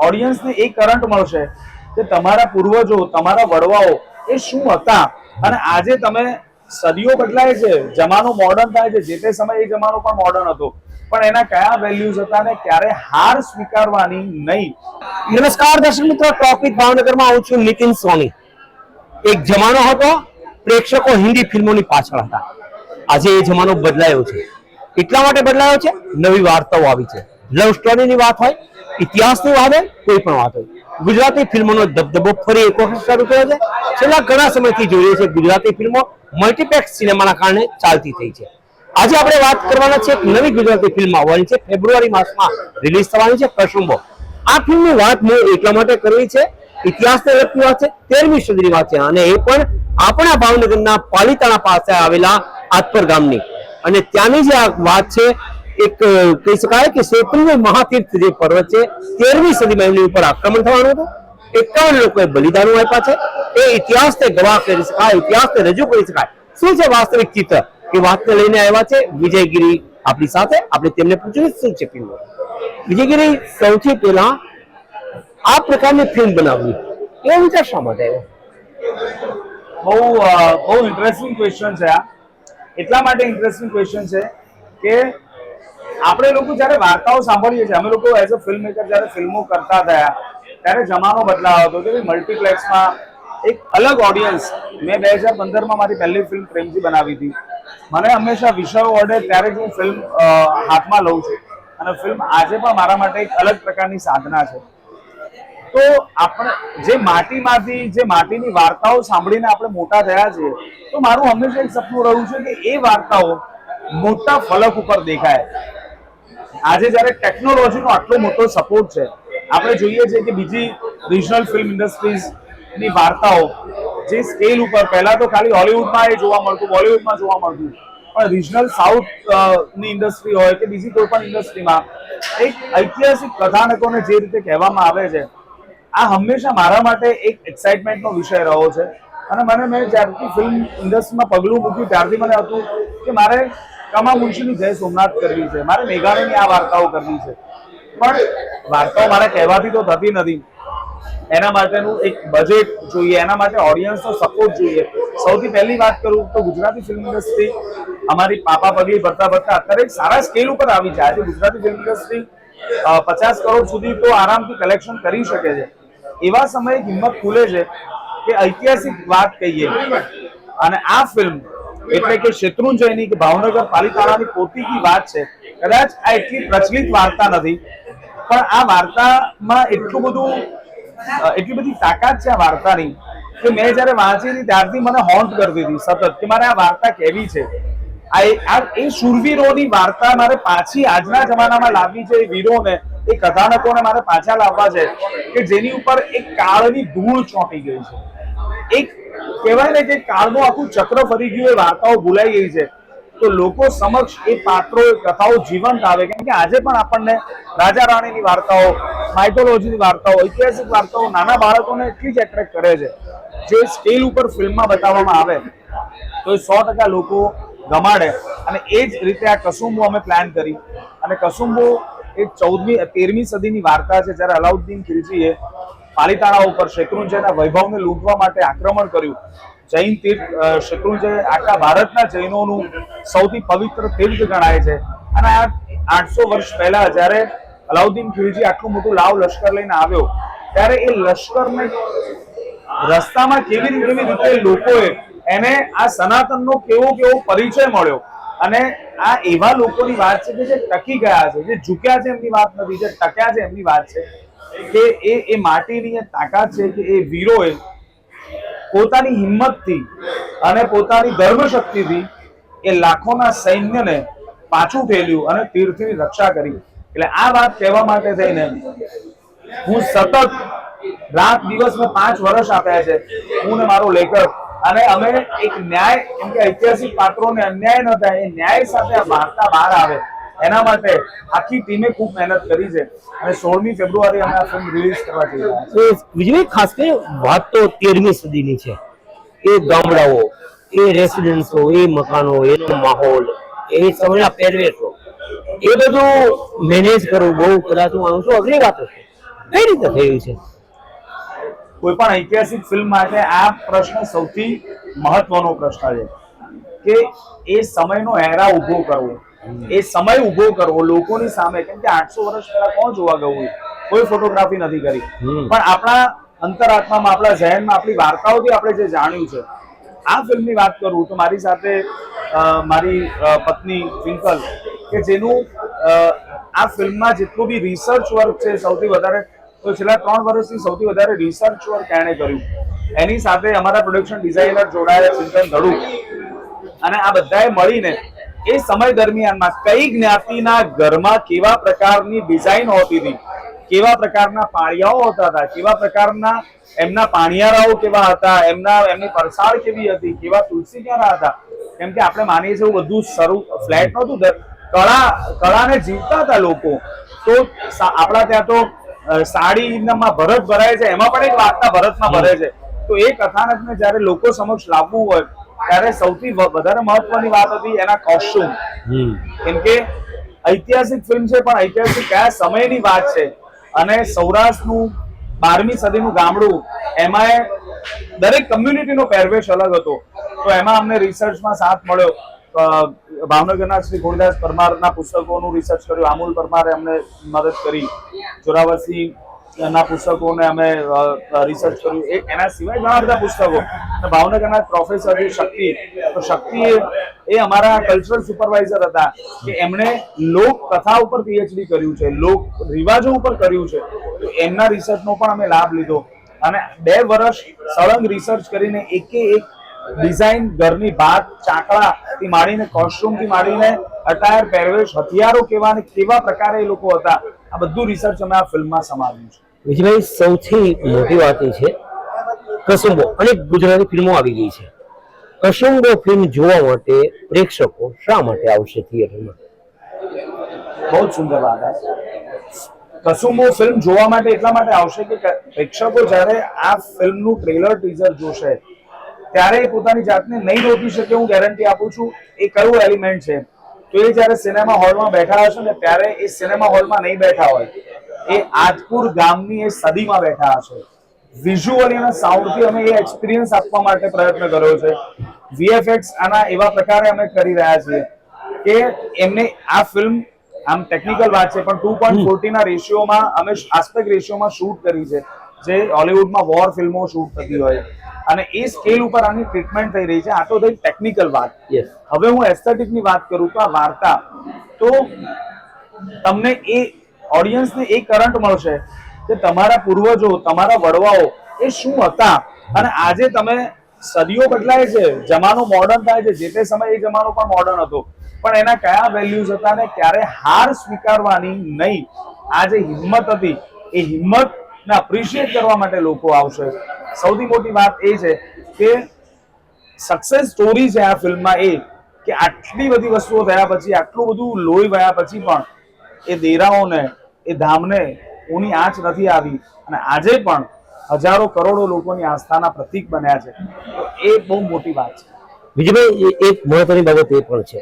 ઓડિયન્સને એ current મળશે. કે તમારા પૂર્વજો, તમારા વડવાઓ એ શું હતા? અને આજે તમે સદીઓ બદલાય છે, જમાનો મોડર્ન થાય છે, જે તે સમયે એ જમાનો પણ મોડર્ન હતો. પણ એના કયા વેલ્યુઝ હતા ને ક્યારે હાર સ્વીકારવાની નહીં. નમસ્કાર દર્શક મિત્રો ટોપિક ભાવનગરમાં આવું છું નીતિન સોની. એક જમાનો હતો, પ્રેક્ષકો હિન્દી ફિલ્મોની પાછળ હતા. આજે એ જમાનો બદલાયો છે. એટલા માટે બદલાયો છે? નવી વાર્તાઓ આવી છે. લવ સ્ટોરીની વાત હોય ઇતિહાસની વાત હોય કોઈ પણ વાત હોય. ગુજરાતી ફિલ્મોનો દબદબો ફરી એક વખત શરૂ થયો છે. છેલ્લા ઘણા સમયથી જોઈએ છે ગુજરાતી ફિલ્મો મલ્ટીપ્લેક્સ સિનેમાના કારણે ચાલતી થઈ છે. આજે આપણે વાત કરવાના છે એક નવી ગુજરાતી ફિલ્મ આવવાની છે. ફેબ્રુઆરી માસમાં રિલીઝ થવાની છે કસુંબો આ ફિલ્મની વાત મેં એટલા માટે કરવી છે, ઇતિહાસને લગતી વાત છે, તેરમી સદીની વાત છે. અને એ પણ આપણા ભાવનગરના પાલીતાણા પાસે આવેલા આતપર ગામની. અને ત્યાંની જે આ વાત છે એક કહી શકાય કે શેત્રુંજય મહાતીર્થ જે પર્વત છે. તેરમી સદીમાં એમની ઉપર આક્રમણ થવાનું હતું. એકાવન લોકોએ બલિદાનો આપ્યા છે. એ ઇતિહાસને ગવાહ કરી શકાય ઇતિહાસને રજૂ કરી શકાય. શું છે વાસ્તવિક ચિત્ર? એ વાતને લઈને આવ્યા છે વિજયગીરી આપણી સાથે. આપણે તેમને પૂછ્યું શું છે ફિલ્મ વિજયગીરી સૌથી પહેલા આ પ્રકારની ફિલ્મ બનાવવી. એ વિચાર શા માટે બહુ બહુ ઇન્ટરેસ્ટિંગ ક્વેશ્ચન છે આ. એટલા માટે ઇન્ટરેસ્ટિંગ ક્વેશ્ચન છે કે આપણે લોકો જ્યારે વાર્તાઓ સાંભળીએ છીએ, અમે લોકો એઝ અ ફિલ્મ મેકર જ્યારે ફિલ્મો કરતા થયા, ત્યારે જમાનો બદલાવ હતો કે મલ્ટીપ્લેક્સમાં એક અલગ ઓડિયન્સ મેં બે હજાર પંદરમાં મારી પહેલી ફિલ્મ પ્રેમજી બનાવી હતી. મને હંમેશા વિષયો ઓર્ડર ત્યારે જ હું ફિલ્મ હાથમાં લઉં છું. અને ફિલ્મ આજે પણ મારા માટે એક અલગ પ્રકારની સાધના છે. તો આપણે જે માટીમાંથી, જે માટીની વાર્તાઓ સાંભળીને આપણે મોટા થયા છીએ, તો મારું હંમેશા એક સપનું રહ્યું છે કે એ વાર્તાઓ મોટા ફલક ઉપર દેખાય. આજે જ્યારે ટેકનોલોજીનો આટલો મોટો સપોર્ટ છે, આપણે જોઈએ છીએ કે બીજી રિજનલ ફિલ્મ ઇન્ડસ્ટ્રીઝની વાર્તાઓ જે સ્કેલ ઉપર, પહેલા તો ખાલી હોલિવૂડમાં એ જોવા મળતું, બોલિવૂડમાં જોવા મળતું. પણ રિજનલ સાઉથની ઇન્ડસ્ટ્રી હોય કે બીજી કોઈ પણ ઇન્ડસ્ટ્રીમાં એક ઐતિહાસિક કથાનકોને જે રીતે કહેવામાં આવે છે, આ હંમેશા મારા માટે એક એક્સાઇટમેન્ટનો વિષય રહ્યો છે. અને મને મેં જ્યારથી ફિલ્મ ઇન્ડસ્ટ્રીમાં પગલું મૂક્યું, ત્યારથી મને હતું કે મારે કમા મુનશીની જય સોમનાથ કરવી છે. મારે મેઘાણીની આ વાર્તાઓ કરવી છે. પણ વાર્તાઓ મારે કહેવાથી તો થતી નથી. એના માટેનું એક બજેટ જોઈએ, એના માટે ઓડિયન્સનો સપોર્ટ જોઈએ. સૌથી પહેલી વાત કરું તો ગુજરાતી ફિલ્મ ઇન્ડસ્ટ્રી અમારી પાપા પગલી ભરતા ભરતા અત્યારે સારા સ્કેલ ઉપર આવી જાય છે. ગુજરાતી ફિલ્મ ઇન્ડસ્ટ્રી પચાસ કરોડ સુધી તો આરામથી કલેક્શન કરી શકે છે. એવા સમયે હિંમત ખુલે છે કે ઐતિહાસિક વાત કહીએ. અને આ ફિલ્મ એટલે કે શેત્રુંજયની કે ભાવનગર પાલિતાણાની પોતીકી વાત છે, કદાચ આ એટલી પ્રચલિત વાર્તા નથી, પણ આ વાર્તામાં એટલું બધું એટલી બધી તાકાત છે આ વાર્તાની, કે મેં જ્યારે વાંચી હતી ત્યારથી મને હોન્ટ કરતી હતી, સતત, કે મારે આ વાર્તા કેવી છે? આ એ- શૂરવીરોની વાર્તા મારે પાછી આજના જમાનામાં લાવવી છે, એ વીરોને, એ કથાનકોને મારે પાછા લાવવા છે, કે જેની ઉપર એક કાળની ધૂળ ચોંટી ગઈ છે. એક કહેવાય ને કે કાળનું આખું ચક્ર ફરી ગયું, એ વાર્તાઓ ભૂલાઈ ગઈ છે. તો લોકો સમક્ષ એ પાત્રો, એ કથાઓ જીવંત આવે. કેમ કે આજે પણ આપણને રાજા રાણીની વાર્તાઓ માઇથોલોજીની વાર્તાઓ, ઐતિહાસિક વાર્તાઓ નાના બાળકોને એટલી જ એટ્રેક્ટ કરે છે. જે સ્કેલ ઉપર ફિલ્મમાં બતાવવામાં આવે, તો એ સો ટકા લોકો ગમાડે. અને એ જ રીતે આ કસુંબો અમે પ્લાન કરી. અને કસુંબો એ ચૌદમી, તેરમી સદીની વાર્તા છે. જ્યારે અલાઉદ્દીન ખિલજીએ પાલિતાણા ઉપર શેત્રુંજયના વૈભવને લૂંટવા માટે આક્રમણ કર્યું. જૈન તીર્થ શેત્રુંજય આખા ભારતના જૈનોનું સૌથી પવિત્ર તીર્થ ગણાય છે. અને આ આઠસો વર્ષ પહેલા જ્યારે અલાઉદ્દીન ખિલજી આટલું મોટું લાવ લશ્કર લઈને આવ્યો, ત્યારે એ લશ્કરને રસ્તામાં કેવી કેવી રીતે લોકોએ એને આ સનાતનનો કેવો કેવો પરિચય મળ્યો? અને આ એવા લોકોની વાત છે કે જે ટકી ગયા છે, જે ઝૂક્યા છે એમની વાત નથી, જે ટક્યા છે એમની વાત છે. કે એ એ માટીની તાકાત છે કે એ વીરોએ પોતાની હિંમતથી અને પોતાની ધર્મશક્તિથી એ લાખોના સૈન્યને પાછું ઠેલ્યું અને તીર્થની રક્ષા કરી. એટલે આ વાત કહેવા માટે થઈને હું સતત રાત દિવસ મેં પાંચ વર્ષ આપ્યા છે. હું ને મારો લેખક. અને અમે એક ન્યાય, એમ કે ઐતિહાસિક પાત્રોને અન્યાય ન થાય, એ ન્યાય સાથે આ વાર્તા બહાર આવે. એના માટે આખી ટીમે ખૂબ મહેનત કરી છે અને સોળમી ફેબ્રુઆરી અમે આ ફિલ્મ રિલીઝ કરવા જઈ રહ્યા છીએ. તો ખાસ કરી વાત તો તેરમી સદીની છે. એ ગામડાઓ એ રેસિડેન્સો એ મકાનો એનો માહોલ એ સમયના પહેરવેશો એ બધું મેનેજ કરવું બહુ કદાચ હું આવું છું અઘરી વાત છે. કઈ રીતે થયું છે? કોઈ પણ ઐતિહાસિક ફિલ્મ માટે આ પ્રશ્ન સૌથી મહત્વનો પ્રશ્ન છે કે એ સમયનો હેરા ઊભો કરવો. એ સમય ઊભો કરવો લોકોની સામે કેમ કે આઠસો વર્ષ પહેલા કોણ જોવા ગયું હોય? કોઈ ફોટોગ્રાફી નથી કરી. પણ આપણા અંતરાત્મામાં આપણા ઝહેનમાં આપણી વાર્તાઓથી આપણે જે જાણ્યું છે આ ફિલ્મની વાત કરું તો મારી સાથે મારી પત્ની ટ્વિંકલ કે જેનું આ ફિલ્મમાં જેટલું બી રિસર્ચ વર્ક છે સૌથી વધારે તો છેલ્લા ત્રણ વર્ષથી સૌથી વધારે રિસર્ચ વર્ક એણે કર્યું. એની સાથે અમારા પ્રોડક્શન ડિઝાઇનર જોડાયેલા ચિંતન ધડુ અને આ બધાએ મળીને એ સમય દરમિયાનમાં કઈ જ્ઞાતિના ઘરમાં કેવા પ્રકારની ડિઝાઇન હોતી હતી? કેવા પ્રકારના પાળિયાઓ હોતા હતા? કેવા પ્રકારના એમના પાણિયારાઓ કેવા હતા? એમના, એમની પરસાળ કેવી હતી? કેવા તુલસી ક્યારા હતા? કેમ કે આપણે માનીએ છીએ એવું બધું શરૂ, ફ્લેટ નહોતું કળા, કળાને જીવતા હતા લોકો. તો આપણા ત્યાં તો સાડીમાં ભરત ભરાય છે. એમાં પણ એક વાર્તા ભરતમાં ભરે છે. તો એ કથાનકને જ્યારે લોકો સમક્ષ લાવવું હોય ત્યારે સૌથી વધારે મહત્વની વાત હતી એના કોસ્ટ્યુમ કેમ કે ઐતિહાસિક ફિલ્મ છે પણ ઐતિહાસિક કયા સમયની વાત છે? અને સૌરાષ્ટ્રનું બારમી સદીનું ગામડું એમાં દરેક કમ્યુનિટીનો પહેરવેશ અલગ હતો. તો એમાં અમને રિસર્ચમાં સાથ મળ્યો. ભાવનગરના શ્રી ગોરદાસ પરમારના પુસ્તકોનું રિસર્ચ કર્યું. આમૂલ પરમારે અમને મદદ કરી. જોરાવરસિંહ ના પુસ્તકોને અમે રિસર્ચ કર્યું. એના સિવાય ઘણા બધા પુસ્તકો. ભાવનગરના પ્રોફેસર છે શક્તિ, તો શક્તિ એ- અમારા કલ્ચરલ સુપરવાઇઝર હતા કે એમણે લોક કથા ઉપર પીએચડી કર્યું છે, લોક રિવાજો ઉપર કર્યું છે. તો એમના રિસર્ચનો પણ અમે લાભ લીધો. અને બે વર્ષ સળંગ રિસર્ચ કરીને એકે એક ડિઝાઇન ઘરની ભાત ચાકડા થી માંડીને કોસ્ટ્યુમથી માંડીને અટાયર પહેરવેશ, હથિયારો કેવા અને કેવા પ્રકારે એ લોકો હતા. આ બધું રિસર્ચ અમે આ ફિલ્મમાં સમાવ્યું છે. વિજયભાઈ, સૌથી મોટી વાત એ છે કસુંબો અનેક ગુજરાતી ફિલ્મો આવી ગઈ છે. કસુંબો ફિલ્મ જોવા માટે પ્રેક્ષકો શા માટે આવશે થિયેટરમાં? બહુ સુંદર વાત કસુંબો ફિલ્મ જોવા માટે એટલા માટે આવશે કે, પ્રેક્ષકો જ્યારે આ ફિલ્મનું ટ્રેલર ટીઝર જોશે, ત્યારે એ પોતાની જાતને નહીં રોકી શકે હું ગેરંટી આપું છું. એ કયું એલિમેન્ટ છે? તો એ જ્યારે સિનેમા હોલમાં બેઠા હશે ને ત્યારે એ સિનેમા હોલમાં નહીં બેઠા હોય, એ આજપુર ગામની એ સદીમાં બેઠા હશે. વિઝ્યુઅલી અને સાઉન્ડથી અમે એ એક્સપિરિયન્સ આપવા માટે પ્રયત્ન કર્યો છે. વીએફએક્સ આના એવા પ્રકારે અમે કરી રહ્યા છીએ કે એમને આ ફિલ્મ આમ ટેકનિકલ વાત છે પણ ટુ પોઈન્ટ ફોર્ટી ના રેશિયોમાં અમે આસ્પેક્ટ રેશિયોમાં શૂટ કરી છે જે હોલિવૂડમાં વોર ફિલ્મો શૂટ થતી હોય. અને એ સ્કેલ ઉપર આની ટ્રીટમેન્ટ થઈ રહી છે. આ તો થઈ ટેકનિકલ વાત. હવે હું એસ્થેટિકની વાત કરું તો આ વાર્તા. તો તમને એ ઓડિયન્સને એ કરંટ મળશે કે તમારા પૂર્વજો, તમારા વડવાઓ એ શું હતા? અને આજે તમે સદીઓ બદલાય છે, જમાનો મોડર્ન થાય છે, જે તે સમયે એ જમાનો પણ મોડર્ન હતો. પણ એના કયા વેલ્યુઝ હતા ને ક્યારે હાર સ્વીકારવાની નહીં. આ જે હિંમત હતી. એ હિંમત ને અપ્રિશિએટ કરવા માટે લોકો આવશે. સૌથી મોટી વાત એ છે કે સક્સેસ સ્ટોરી છે આ ફિલ્મમાં એ કે આટલી બધી વસ્તુઓ થયા પછી, આટલું બધું લોહી વયા પછી પણ એ દેરાઓને, એ ધામને ઊની આંચ નથી આવી અને આજે પણ હજારો કરોડો લોકોની આસ્થાના પ્રતીક બન્યા છે. તો એ બહુ મોટી વાત છે. વિજયભાઈ એક મહત્વની બાબત એ પણ છે.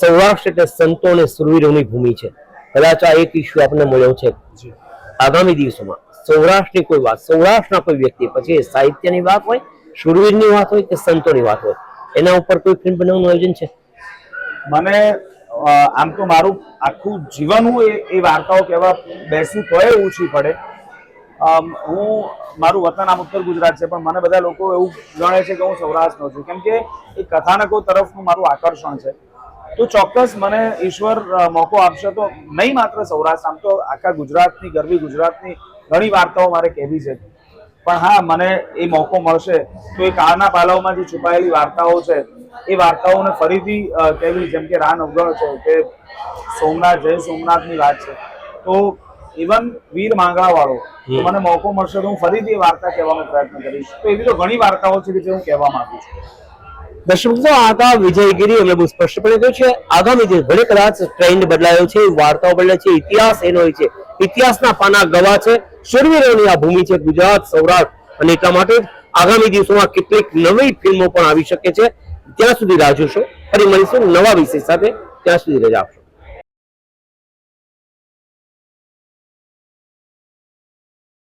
સૌરાષ્ટ્ર એટલે સંતો અને સુરવીરોની ભૂમિ છે. કદાચ આ એક ઇસ્યુ આપણને મળ્યો છે. આગામી દિવસોમાં સૌરાષ્ટ્રની કોઈ વાત સૌરાષ્ટ્રના કોઈ વ્યક્તિ પછી સાહિત્યની વાત હોય સુરવીરની વાત હોય કે સંતોની વાત હોય એના ઉપર કોઈ ફિલ્મ બનાવવાનું આયોજન છે? મને આમ તો મારું આખું જીવન હું એ વાર્તાઓ કહેવા બેસું તોય ઓછી પડે. હું, મારું વતન આમ ઉત્તર ગુજરાત છે, પણ મને બધા લોકો એવું ગણે છે કે હું સૌરાષ્ટ્રનો છું. કેમ કે એ કથાનકો તરફનું મારું આકર્ષણ છે. તો ચોક્કસ મને ઈશ્વર મોકો આપશે તો નહીં માત્ર સૌરાષ્ટ્ર, આમ તો આખા ગુજરાતની, ગરવી ગુજરાતની ઘણી વાર્તાઓ મારે કહેવી છે. પણ હા, મને એ મોકો મળશે. તો એ કાળના પાલવમાં જે છુપાયેલી વાર્તાઓ છે એ વાર્તાઓને ફરીથી કહેવી જેમ કે રાન અવગણ છે કે સોમનાથ જય સોમનાથની વાત છે. તો ઇવન વીર માંગણા વાળો મને મોકો મળશે તો હું ફરીથી એ વાર્તા કહેવાનો પ્રયત્ન કરીશ. તો એવી તો ઘણી વાર્તાઓ છે કે જે હું કહેવા માંગુ છું. દર્શક મિત્રો આ વિજયગીરી અમે બહુ સ્પષ્ટપણે કહ્યું છે. આગામી દિવસ ભલે કદાચ ટ્રેન્ડ બદલાયો છે વાર્તાઓ બદલાય છે ઇતિહાસ એનો હોય છે. ઇતિહાસના પાના ગવા છે. શૂરવીરોની આ ભૂમિ છે ગુજરાત સૌરાષ્ટ્ર. અને એટલા માટે આગામી દિવસોમાં કેટલીક નવી ફિલ્મો પણ આવી શકે છે. ત્યાં સુધી રાહ જોશો. ફરી મળીશું નવા વિષય સાથે. ત્યાં સુધી રજા આપશો.